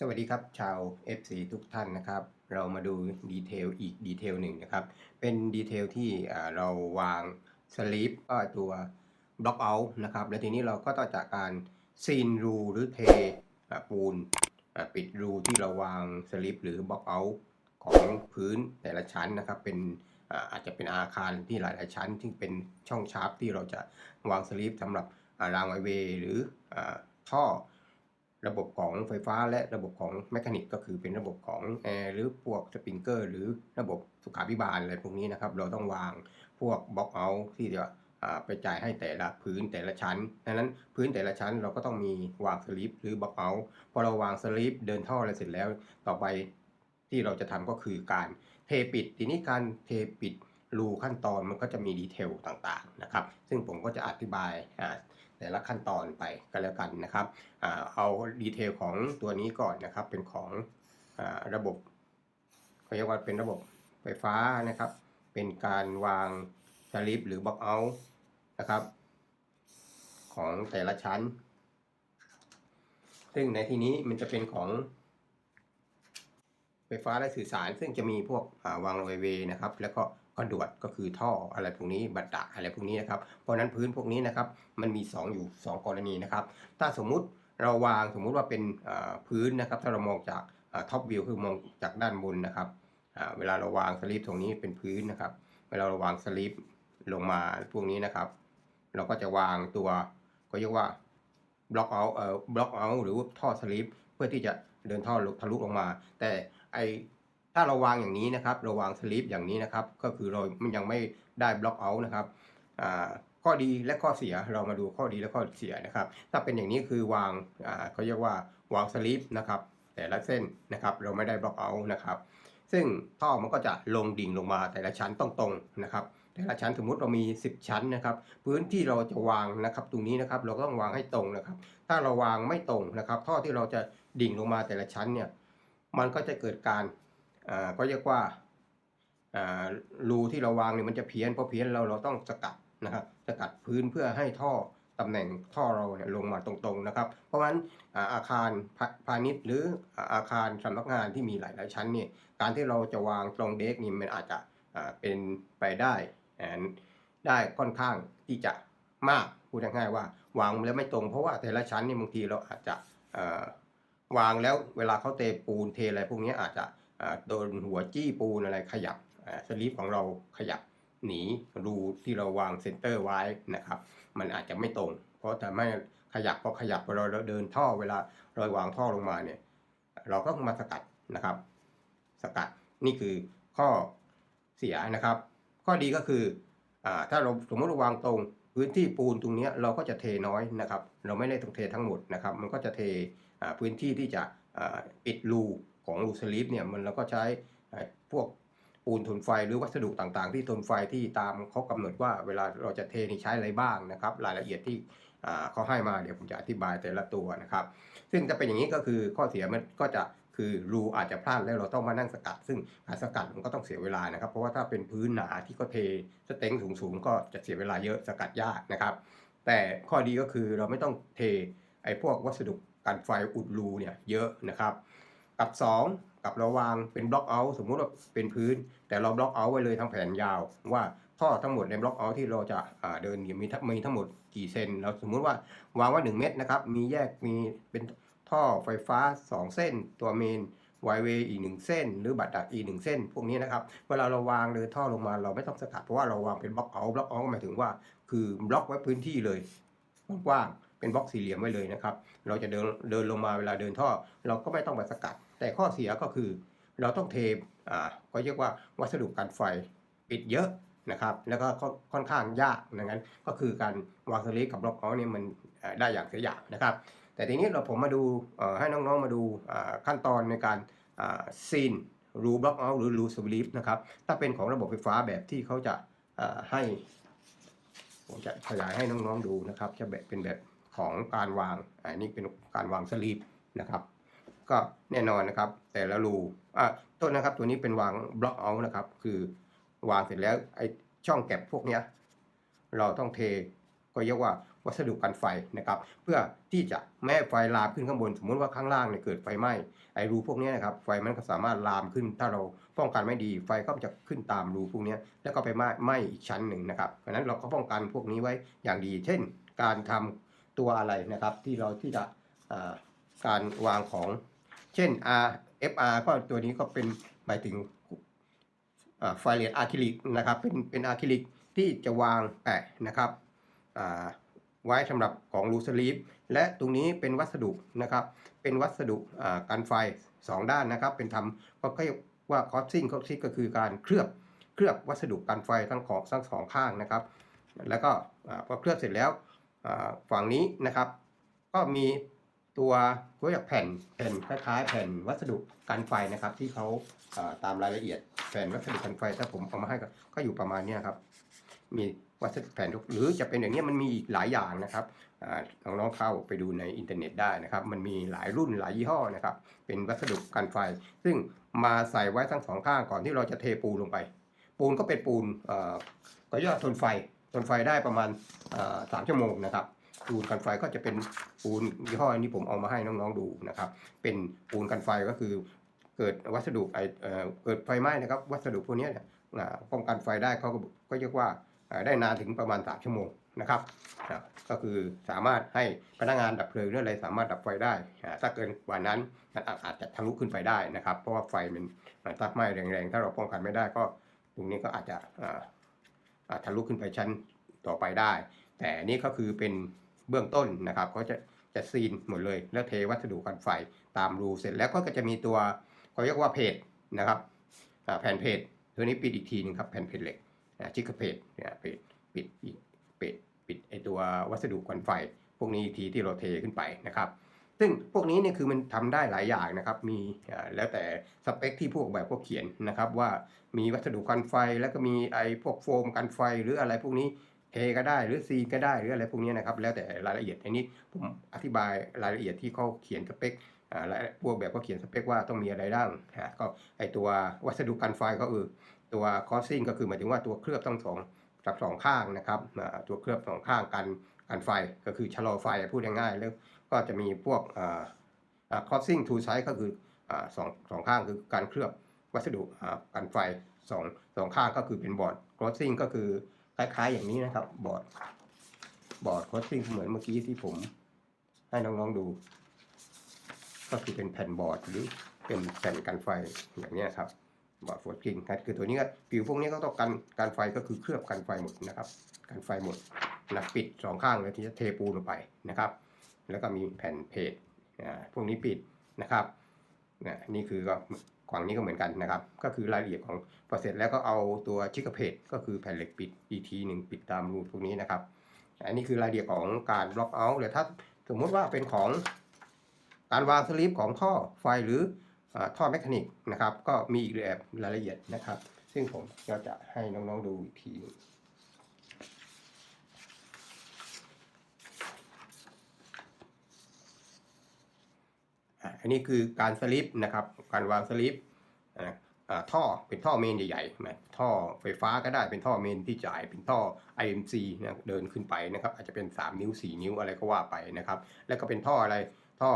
สวัสดีครับ ชาว FC ทุกท่านนะครับ เรามาดูดีเทลอีกดีเทลหนึ่งนะครับ เป็นดีเทลที่เราวางสลีปก็ตัวบล็อกเอาท์นะครับ และทีนี้เราก็ต้องจากการซีนรูหรือเทปูนปิดรูที่เราวางสลีปหรือบล็อกเอาท์ของพื้นแต่ละชั้นนะครับเป็นอาจจะเป็นอาคารที่หลาย ๆ ชั้นที่เป็นช่องชาร์ปที่เราจะวางสลีปสำหรับรางไวเวย์หรือท่อ ระบบของไฟฟ้าและระบบของแมคานิกก็คือเป็นระบบของแอร์หรือพวกสปริงเกอร์หรือระบบสุขาภิบาลอะไรพวกนี้นะครับ เราต้องวางพวกบล็อกเอาที่จะไปจ่ายให้แต่ละพื้นแต่ละชั้นดังนั้นพื้นแต่ละชั้นเราก็ต้องมีวางสลิปหรือบล็อกเอาพอเราวางสลิปเดินท่ออะไรเสร็จแล้ว ต่อไปที่เราจะทำก็คือการเทปิด ทีนี้การเทปิดรูขั้นตอนมันก็จะมีดีเทลต่างๆนะครับ ซึ่งผมก็จะอธิบาย แต่ละขั้นตอนไปก็แล้วกันนะครับเอาดีเทลของตัวนี้ก่อนนะครับเป็นของอระบบเขาเรียกว่าเป็นระบบไฟฟ้านะครับ เป็นการวางสลิปหรือบล็อกเอาท์นะครับ ของแต่ละชั้น ซึ่งในที่นี้มันจะเป็นของไฟฟ้าและสื่อสาร ซึ่งจะมีพวกาวางไวเวนะครับ แล้วก็ คอนดวดก็คือท่ออะไรพวกนี้บัตตะอะไรพวกนี้นะครับ เพราะนั้นพื้นพวกนี้นะครับมันมี 2 อยู่ 2 กรณีนะครับ ถ้าสมมุติเราวางสมมุติว่าเป็นพื้นนะครับ ถ้าเรามองจากท็อปวิวคือมองจากด้านบนนะครับเวลาเราวางสลิปตรงนี้เป็นพื้นนะครับ เวลาเราวางสลิปลงมาพวกนี้นะครับ เราก็จะวางตัวก็เรียกว่าบล็อกเอาเอ่อบล็อกเอาหรือว่าท่อสลิปเพื่อที่จะเดินท่อทะลุลงมา แต่ไอ ถ้าเราวางอย่างนี้นะครับเราวางสลิปอย่างนี้นะครับ ก็คือเรามันยังไม่ได้บล็อกเอาท์นะครับข้อดีและข้อเสียเรามาดูข้อดีและข้อเสียนะครับ ถ้าเป็นอย่างนี้คือวางเขาเรียกว่าวางสลิปนะครับ แต่ละเส้นนะครับ เราไม่ได้บล็อกเอาท์นะครับ ซึ่งท่อมันก็จะลงดิ่งลงมาแต่ละชั้นต้องตรงนะครับแต่ละชั้นสมมุติเรามี 10 ชั้นนะครับ พื้นที่เราจะวางนะครับ ตรงนี้นะครับ เราก็ต้องวางให้ตรงนะครับ ถ้าเราวางไม่ตรงนะครับ ท่อที่เราจะดิ่งลงมาแต่ละชั้นเนี่ย มันก็จะเกิดการ ก็เรียกว่าอ่ารูที่เราวางเนี่ยมันจะเพี้ยนเพราะเพี้ยนเราเราต้องสกัดนะครับสกัดพื้นเพื่อให้ท่อตำแหน่งท่อเราเนี่ยลงมาตรงๆนะครับ เพราะฉะนั้นอ่าอาคารพาณิชย์หรืออาคารสำนักงานที่มีหลายๆชั้นเนี่ยการที่เราจะวางตรงเด็กนี่มันอาจจะอ่าเป็นไปได้ได้ค่อนข้างที่จะมากพูดง่ายๆว่าวางแล้วไม่ตรงเพราะว่าแต่ละชั้นนี่บางทีเราอาจจะอ่าวางแล้วเวลาเขาเทปูนเทอะไรพวกนี้อาจจะ โดนหัวจี้ปูนอะไรขยับสลิปของเราขยับหนีรูที่เราวางเซนเตอร์ไว้นะครับ มันอาจจะไม่ตรง เพราะแต่ไม่ขยับพอขยับเวลาเราเดินท่อเวลาเราวางท่อลงมาเนี่ย เราก็มาสกัดนะครับ สกัดนี่คือข้อเสียนะครับ ข้อดีก็คืออถ้าเราสมมติเราวางตรงพื้นที่ปูนตรงนี้เราก็จะเทน้อยนะครับ เราไม่ได้ต้องเททั้งหมดนะครับ มันก็จะเทพื้นที่ที่จะปิดรู ของรูสลิปเนี่ยมันเราก็ใช้พวกปูนทนไฟหรือวัสดุต่างๆ ที่ทนไฟที่ตามเขากำหนดว่าเวลาเราจะเทนี่ใช้อะไรบ้างนะครับ รายละเอียดที่เขาให้มาเดี๋ยวผมจะอธิบายแต่ละตัวนะครับ ซึ่งถ้าเป็นอย่างนี้ก็คือข้อเสียมันก็จะคือรูอาจจะพลาดแล้วเราต้องมานั่งสกัด ซึ่งการสกัดมันก็ต้องเสียเวลานะครับ เพราะว่าถ้าเป็นพื้นหนาที่ก็เทสเต็งสูงๆก็จะเสียเวลาเยอะสกัดยากนะครับ แต่ข้อดีก็คือเราไม่ต้องเทไอ้พวกวัสดุกันไฟอุดรูเนี่ยเยอะนะครับ กับ 2 กับเราวางเป็นบล็อกเอาท์สมมุติว่าเป็นพื้น แต่เราบล็อกเอาท์ไว้เลยทั้งแผนยาว ว่าท่อทั้งหมดในบล็อกเอาท์ที่เราจะเดินเนี่ยมีทั้งมีทั้งหมดกี่เซนเราสมมุติว่าวางว่า 1 เมตรนะครับ มีแยกมีเป็นท่อไฟฟ้า 2 เส้น ตัวเมนไวเวย์อีก1เส้น หรือบัตรดักอีก1เส้น พวกนี้นะครับ เวลาเราวางเดินท่อลงมาเราไม่ต้องสกัดเพราะว่าเราวางเป็นบล็อกเอาท์บล็อกเอาท์หมายถึงว่า คือบล็อกไว้พื้นที่เลยกว้างเป็นบล็อกสี่เหลี่ยมไว้เลยนะครับ เราจะเดินเดินลงมาเวลาเดินท่อ เราก็ไม่ต้องไปสกัด แต่ข้อเสียก็คือเราต้องเทอ่าก็เรียกว่าวัสดุกันไฟปิดเยอะนะครับ แล้วก็ค่อนข้างยากดังนั้น ก็คือการวางสลิปกับบล็อกเอาเนี่ยมันได้อย่างเสียอย่างนะครับ แต่ทีนี้เราผมมาดูให้น้องๆมาดูขั้นตอนในการซีนรูบล็อกเอาหรือรูสลิปนะครับถ้าเป็นของระบบไฟฟ้าแบบที่เขาจะให้ผมจะขยายให้น้องๆดูนะครับ จะแบบเป็นแบบของการวางอันนี้เป็นการวางสลีปนะครับ ก็แน่นอนนะครับ แต่ละรูอะต้นนะครับตัวนี้เป็นวางบล็อกเอานะครับ คือวางเสร็จแล้วไอช่องเก็บพวกเนี้ยเราต้องเทก็เรียกว่าวัสดุกันไฟนะครับ เพื่อที่จะแม่ให้ไฟลามขึ้นข้างบน สมมุติว่าข้างล่างเนี่ยเกิดไฟไหม้ไอรูพวกนี้นะครับไฟมันก็สามารถลามขึ้น ถ้าเราป้องกันไม่ดี ไฟก็จะขึ้นตามรูพวกนี้แล้วก็ไปไหม้ไหม้อีกชั้นหนึ่งนะครับเพราะนั้นเราก็ป้องกันพวกนี้ไว้อย่างดี เช่น การทำตัวอะไรนะครับ ที่เราที่จะการวางของ เช่น R FR ก็ตัวนี้ก็เป็นหมายถึงไฟเลตอะคริลิกนะครับเป็นเป็นอะคริลิกที่จะวางแปะนะครับไว้สำหรับของรูสลีฟและตรงนี้เป็นวัสดุนะครับ เป็นวัสดุกันไฟ 2 ด้านนะครับ เป็นทำก็เรียกว่าคอสซิ่งคอสซิ่งก็คือการเคลือบเคลือบวัสดุกันไฟทั้งของทั้งสองข้างนะครับ แล้วก็พอเคลือบเสร็จแล้วฝั่งนี้นะครับ ก็มี ตัวตัวอย่างแผ่นแผ่นคล้ายๆ แผ่นวัสดุกันไฟนะครับ ที่เขาตามรายละเอียดแผ่นวัสดุกันไฟถ้าผมเอามาให้ก็อยู่ประมาณนี้ครับ มีวัสดุแผ่นทุกหรือจะเป็นอย่างนี้มันมีอีกหลายอย่างนะครับน้องๆเข้าไปดูในอินเทอร์เน็ตได้นะครับ มันมีหลายรุ่นหลายยี่ห้อนะครับ เป็นวัสดุกันไฟ ซึ่งมาใส่ไว้ทั้งสองข้างก่อนที่เราจะเทปูนลงไป ปูนก็เป็นปูนก็ย่อทนไฟทนไฟได้ประมาณสามชั่วโมงนะครับ ปูนกันไฟก็จะเป็นปูนยี่ห้อนี้ผมเอามาให้น้องๆดูนะครับ เป็นปูนกันไฟก็คือเกิดวัสดุไอเอ่อเกิดไฟไหม้นะครับ วัสดุพวกนี้เนี่ยป้องกันไฟได้เขาก็ก็เรียกว่าได้นานถึงประมาณ3ชั่วโมงนะครับ ก็คือสามารถให้พนักงานดับเพลิงหรืออะไรสามารถดับไฟได้ ถ้าเกินกว่านั้นมันอาจอาจจะทะลุขึ้นไปได้นะครับ เพราะว่าไฟมันมันถ้าไหม้แรงๆ ถ้าเราป้องกันไม่ได้ก็ตรงนี้ก็อาจจะอาอ่าทะลุขึ้นไปชั้นต่อไปได้ แต่นี่ก็คือเป็น เบื้องต้นนะครับก็จะจะซีนหมดเลย แล้วเทวัสดุกันไฟตามรูเสร็จแล้วก็จะมีตัวเขาเรียกว่าเพจนะครับแผ่นเพจตัวนี้ปิดอีกทีหนึงครับแผ่นเพจเหล็กชิคเพจเนี่ยปิดปิดอีกปิดปิดไอตัววัสดุกันไฟ พวกนี้อีกทีที่เราเทขึ้นไปนะครับซึ่งพวกนี้เนี่ยคือมันทำได้หลายอย่างนะครับมีแล้วแต่สเปคที่พวกแบบพวกเขียนนะครับว่ามีวัสดุกันไฟแล้วก็มีไอพวกโฟมกันไฟหรืออะไรพวกนี้ เทก็ได้หรือซีก็ได้หรืออะไรพวกนี้นะครับ แล้วแต่รายละเอียดอันนี้ผมอธิบายรายละเอียดที่เขาเขียนสเปคอ่าพวกแบบก็เขียนสเปคว่าต้องมีอะไรบ้างฮะก็ไอตัววัสดุกันไฟก็คือตัวคอสซิ่งก็คือหมายถึงว่าตัวเคลือบทั้งสองจากสองข้างนะครับอ่าตัวเคลือบสองข้างกันกันไฟก็คือชะลอไฟพูดง่ายๆแล้วก็จะมีพวกคอสซิ่งทูไซส์ก็คืออ่าสองสองข้างคือการเคลือบวัสดุอ่ากันไฟสองสองข้างก็คือเป็นบอร์ดคอสซิ่งก็คือ คล้ายๆอย่างนี้นะครับ บอร์ดบอร์ดโคสติ้งเหมือนเมื่อกี้ที่ผมให้น้องๆดู ก็คือเป็นแผ่นบอร์ดหรือเป็นแผ่นกันไฟอย่างนี้ครับบอร์ดโฟลกิ้งคือตัวนี้ก็ผิวพวกนี้ก็ต้องกันกันไฟก็คือเคลือบกันไฟหมดนะครับกันไฟหมดนะปิดสองข้างเลยที่จะเทปูลงไปนะครับ แล้วก็มีแผ่นเพจอ่าพวกนี้ปิดนะครับนี่คือก็ ขวางนี้ก็เหมือนกันนะครับ ก็คือรายละเอียดของพอเสร็จแล้วก็เอาตัวชิคกเพจก็คือแผ่นเหล็กปิดอีทีหนึ่งปิดตามรูพวกนี้นะครับ อันนี้คือรายละเอียดของการบล็อกเอาท์หรือถ้าสมมติว่าเป็นของการวางสลิปของท่อไฟหรืออท่อแมชชีนิกนะครับ ก็มีอีกแบบรายละเอียดนะครับ ซึ่งผมก็จะให้น้องๆดูอีกทีหนึ่ง อันนี้คือการสลิปนะครับ การวางสลิปอ่าท่อเป็นท่อเมนใหญ่ๆท่อไฟฟ้าก็ได้เป็นท่อเมนที่จ่ายเป็นท่อ IMC นะเดินขึ้นไปนะครับ อาจจะเป็น 3 นิ้ว 4 นิ้วอะไรก็ว่าไปนะครับ แล้วก็เป็นท่ออะไรท่อ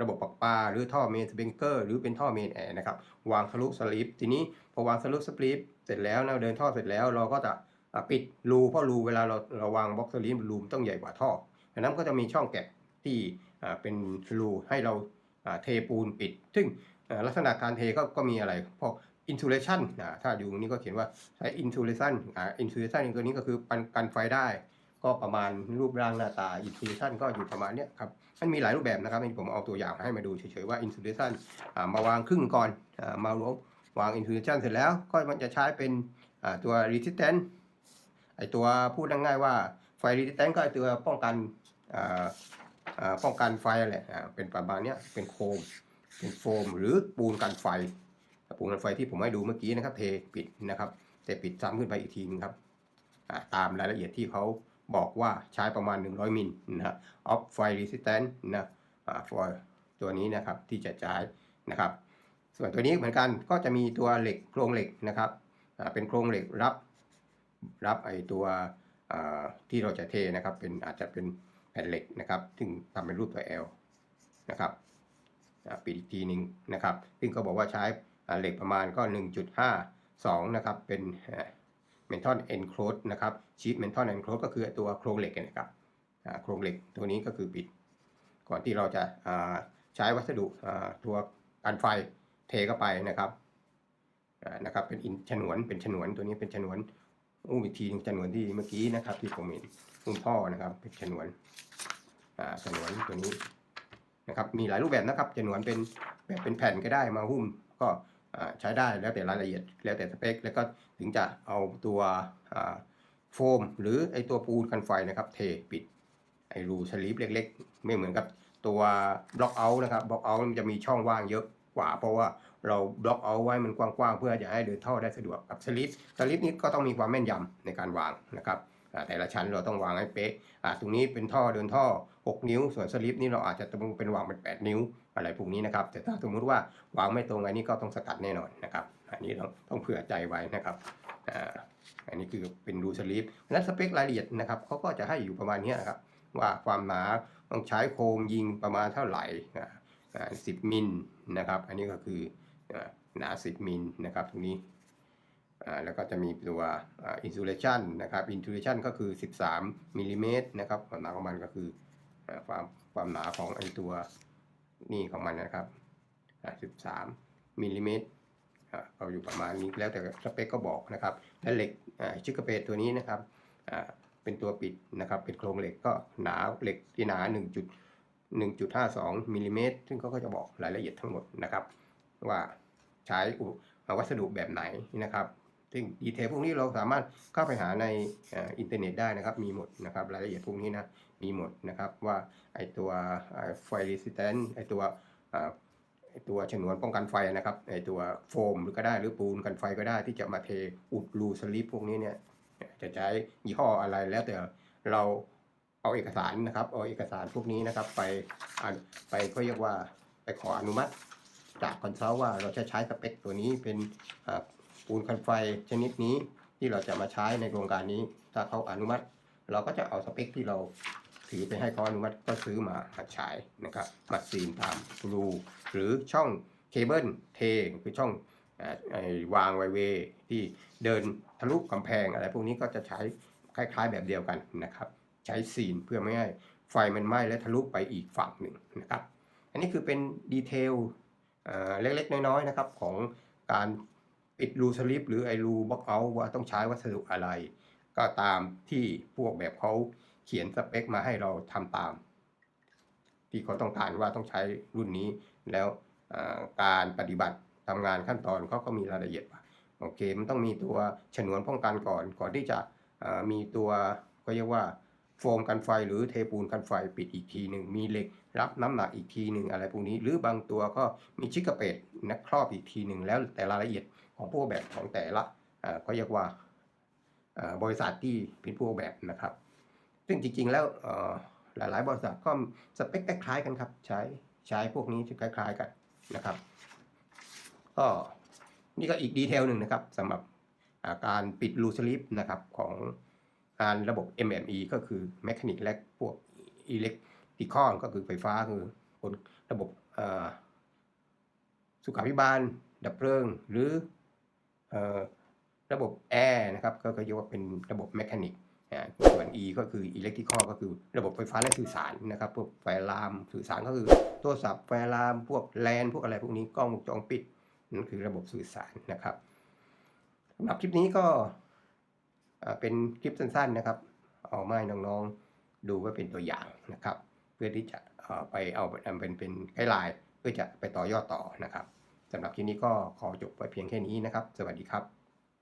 ระบบประปาหรือท่อเมนสเปริงเกอร์หรือเป็นท่อเมนแอร์นะครับ วางทะลุสลิปทีนี้พอวางทะลุสลิปเสร็จแล้วนะเดินท่อเสร็จแล้วเราก็จะปิดรูเพราะรูเวลาเราเราวางบล็อกสลิปรูมต้องใหญ่กว่าท่อดังนั้นก็จะมีช่องแก็บที่เป็นรูให้เรา เทปูนปิด ซึ่งลักษณะการเทก็ก็มีอะไรพวกอินซูเลชันถ้าอยู่ตรงนี้ก็เขียนว่าใช้อินซูเลชันอินซูเลชันตัวนี้ก็คือปันกันไฟได้ ก็ประมาณรูปร่างหน้าตาอินซูเลชันก็อยู่ประมาณเนี้ยครับมันมีหลายรูปแบบนะครับนี่ผมเอาตัวอย่างให้มาดูเฉยๆว่าอินซูเลชันมาวางครึ่งก่อนอมาวางอินซูเลชันเสร็จแล้วก็มันจะใช้เป็นตัว resistance ไอตัวพูดง่ายๆว่าไฟ resistance ก็ไอตัวป้องกันอ ป้องกันไฟแหละอ่าเป็นประมาณเนี้ยเป็นโคม เป็นโฟม หรือปูนกันไฟ ปูนกันไฟที่ผมให้ดูเมื่อกี้นะครับเทปิดนะครับ แต่ปิดซ้ำขึ้นไปอีกทีนึงครับตามรายละเอียดที่เขาบอกว่าใช้ประมาณ 100 มิลนะฮะ off fire resistant นะอ่า for ตัวนี้นะครับที่จะใช้นะครับ ส่วนตัวนี้เหมือนกันก็จะมีตัวเหล็กโครงเหล็กนะครับอ่าเป็นโครงเหล็กรับรับไอตัวอ่าที่เราจะเทนะครับเป็นอาจจะเป็น แผ่นเหล็กนะครับ ซึ่งทำเป็นรูปตัว L นะครับปิดอีกทีหนึ่งนะครับ ซึ่งเขาบอกว่าใช้เหล็กประมาณก็ 1.52 นะครับ เป็นเมนทอนเอนโครดนะครับชีทเมนทอนเอนโครดก็คือตัวโครงเหล็กนะครับโครงเหล็กตัวนี้ก็คือปิด ก่อนที่เราจะาใช้วัสดุตัวกันไฟเทเข้าไปนะครับนะครับเป็นอินฉนวนเป็นฉนวนตัวนี้เป็นฉนวนอู้อีกทีหนึงฉนวนที่เมื่อกี้นะครับที่ผมเห็น คุณพ่อนะครับเป็นฉนวนอ่าฉนวนตัวนี้นะครับมีหลายรูปแบบนะครับฉนวนเป็นแบบเป็นแผ่นก็ได้มาหุ้มก็ใช้ได้แล้วแต่รายละเอียดแล้วแต่สเปค แล้วก็ถึงจะเอาตัวโฟม หรือไอตัวปูนกันไฟนะครับ เทปิดไอรูสลีปเล็กๆ ไม่เหมือนกับตัวบล็อกเอาท์นะครับบล็อกเอาท์มันจะมีช่องว่างเยอะกว่า เพราะว่าเราบล็อกเอาท์ไว้มันกว้างๆ เพื่อจะให้เดินท่อได้สะดวกกับสลิปสลิปนี้ก็ต้องมีความแม่นยำในการวางนะครับ แต่ละชั้นเราต้องวางให้เป๊ะตรงนี้เป็นท่อเดินท่อ 6 นิ้ว ส่วนสลิปนี้เราอาจจะต้องเป็นวางเป็น 8 นิ้วอะไรพวกนี้นะครับ แต่ถ้าสมมติว่าวางไม่ตรงอันนี้ก็ต้องสกัดแน่นอนนะครับอันนี้เราต้องเผื่อใจไว้นะครับอันนี้คือเป็นรูสลิปนั้นสเปครายละเอียดนะครับเขาก็จะให้อยู่ประมาณนี้นะครับว่าความหนาต้องใช้โคมยิงประมาณเท่าไหร่อ่าอ่า10มิลนะครับ อันนี้ก็คือหนา10มิลนะครับตรงนี้ แล้วก็จะมีตัวอินซูเลชันนะครับอินซูเลชันก็คือ 13มิลลิเมตรนะครับความหนาของมันก็คือความความหนาของไอตัวนี่ของมันนะครับ13มิลลิเมตรอ่าอยู่ประมาณนี้แล้วแต่สเปคก็บอกนะครับและเหล็กชิคกเปตตัวนี้นะครับเป็นตัวปิดนะครับเป็นโครงเหล็กก็หนาเหล็กที่หนา 1.1.52มิลลิเมตรซึ่งเขาก็จะบอกรายละเอียดทั้งหมดนะครับ ว่าใช้อุวัสดุแบบไหนนะครับ ซึ่งดีเทลพวกนี้เราสามารถเข้าไปหาในอินเทอร์เน็ตได้นะครับมีหมดนะครับรายละเอียดพวกนี้นะมีหมดนะครับว่าไอตัวไฟรีสิสแตนไอตัวไอตัวฉนวนป้องกันไฟนะครับไอตัวโฟมหรือก็ได้หรือปูนกันไฟก็ได้ที่จะมาเทอุดรูสลิปพวกนี้เนี่ยจะใช้ยี่ห้ออะไรแล้วแต่เราเอาเอกสารนะครับเอาเอกสารพวกนี้นะครับไปไปก็เรียกว่าไปขออนุมัติจากคอนซัลท์ว่าเราจะใช้สเปคตัวนี้เป็นอ่า ปูนคันไฟชนิดนี้ที่เราจะมาใช้ในโครงการนี้ ถ้าเขาอนุมัติ เราก็จะเอาสเปคที่เราถือไปให้เขาอนุมัติก็ซื้อมามาใช้นะครับมาซีนตามรูหรือช่องเคเบิลเทคือช่องอวางไวเวที่เดินทะลุกำแพงอะไรพวกนี้ก็จะใช้คล้ายๆแบบเดียวกันนะครับ ใช้ซีนเพื่อไม่ให้ไฟมันไหม้และทะลุไปอีกฝั่งหนึ่งนะครับ อันนี้คือเป็นดีเทลเล็กๆ น้อยๆนะครับของการ ปิดรูสลิปหรือไอรูบล็อกเอาว่าต้องใช้วัสดุอะไร ก็ตามที่พวกแบบเขาเขียนสเปคมาให้เราทำตาม ที่เขาต้องการว่าต้องใช้รุ่นนี้ แล้วการปฏิบัติทำงานขั้นตอนเขาก็มีรายละเอียดว่าโอเคมันต้องมีตัวฉนวนป้องกันก่อน ก่อนที่จะมีตัวก็เรียกว่าโฟมกันไฟหรือเทปูนกันไฟปิดอีกทีหนึ่งมีเหล็กรับน้ำหนักอีกทีหนึ่งอะไรพวกนี้ หรือบางตัวก็มีชิกกระเป็ดนะครอบอีกทีหนึ่งแล้วแต่รายละเอียด ของพวกแบบของแต่ละก็เรียกว่าบริษัทที่เป็นพวกแบบนะครับ ซึ่งจริงๆแล้วหลายๆ บริษัทก็สเปคคล้ายๆกันครับ ใช้ใช้พวกนี้คล้าย ๆกันนะครับก็นี่ก็อีกดีเทลหนึ่งนะครับสำหรับาการปิดรูสลิปนะครับของการระบบ MME ก็คือแมคานิกและพวกอิเล็กทริคอลก็คือไฟฟ้าคือคนระบบสุขาภิบาล ดับเพลิง หรือ ระบบแอร์นะครับก็เรียกว่าเป็นระบบแมคานิกส่วน E ก็คืออิเล็กทริคอก็คือระบบไฟฟ้าและสื่อสารนะครับพวกไฟลามสื่อสารก็คือโทรศัพท์ไฟลามพวกแลนพวกอะไรพวกนี้กล้องวงจรปิดนั่นคือระบบสื่อสารนะครับสำหรับคลิปนี้ก็เป็นคลิปสั้นๆนะครับเอามาให้น้องๆดูไว้เป็นตัวอย่างนะครับ เพื่อที่จะไปเอาเป็นเป็นไกด์ไลน์เพื่อจะไปต่อยอดต่อนะครับ สำหรับคลิปนี้ก็ขอจบไว้เพียงแค่นี้นะครับ สวัสดีครับ